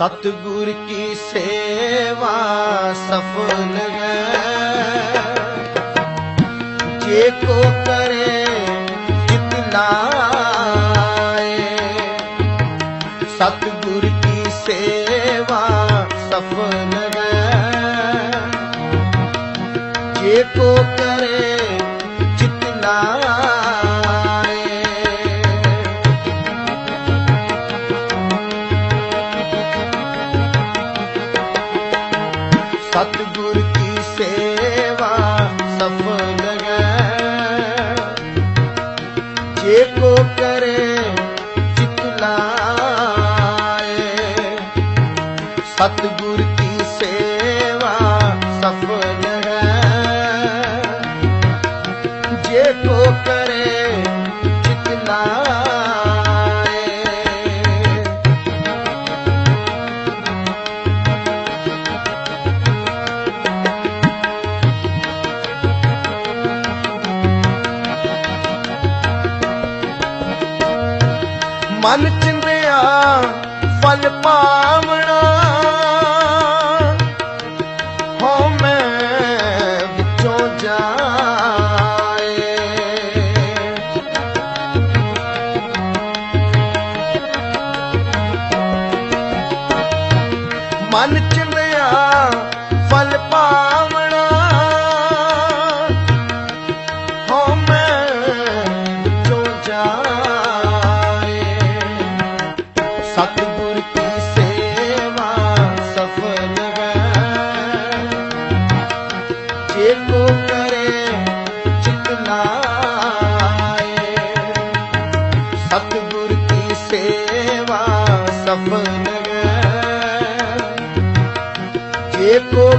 ਸਤਗੁਰ ਕੀ ਸੇਵਾ ਸਫਲ ਹੈ। ਜੇ ਕੋ ਕਰੇ ਲਾਏ। ਸਤਗੁਰ ਕੀ ਸੇਵਾ ਸਫਲ ਹੈ। ਜੇ ਕੋ ਕਰੇ ਸਤਿਗੁਰ ਕੀ ਸੇਵਾ ਸਫਲ ਹੈ। ਜੇ ਕੋ ਕਰੇ ਚਿਤਲਾਏ ਮਨ ਚ ਵਿੱਚੋਂ ਮਨ ਚਿੰਦਿਆ ਫਲ ਪਾਵਣਾ। ਹੋ ਮੈਂ ਵਿੱਚੋਂ ਜਾਏ। ਸਤਿਗੁਰ ਸਫਲ ਹੈ ਜੇ ਕੋ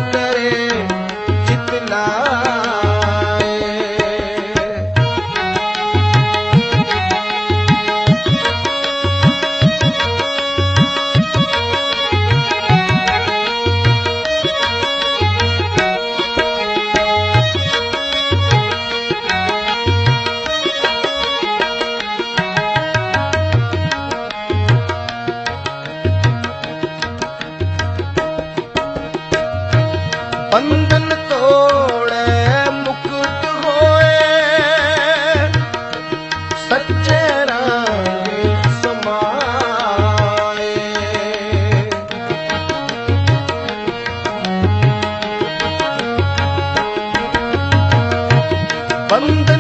ਬੰਧਨ ਤੋੜੇ ਮੁਕਤ ਹੋਏ। ਸੱਚੇ ਰੰਗ ਸਮਾਏ। ਬੰਧਨ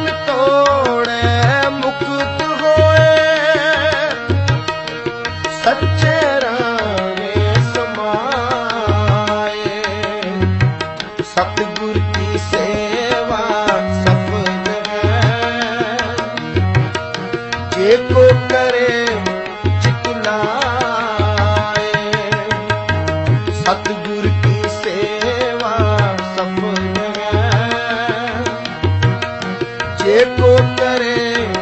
ਵੇਖੋ ਕਰੇ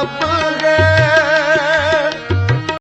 i'm love.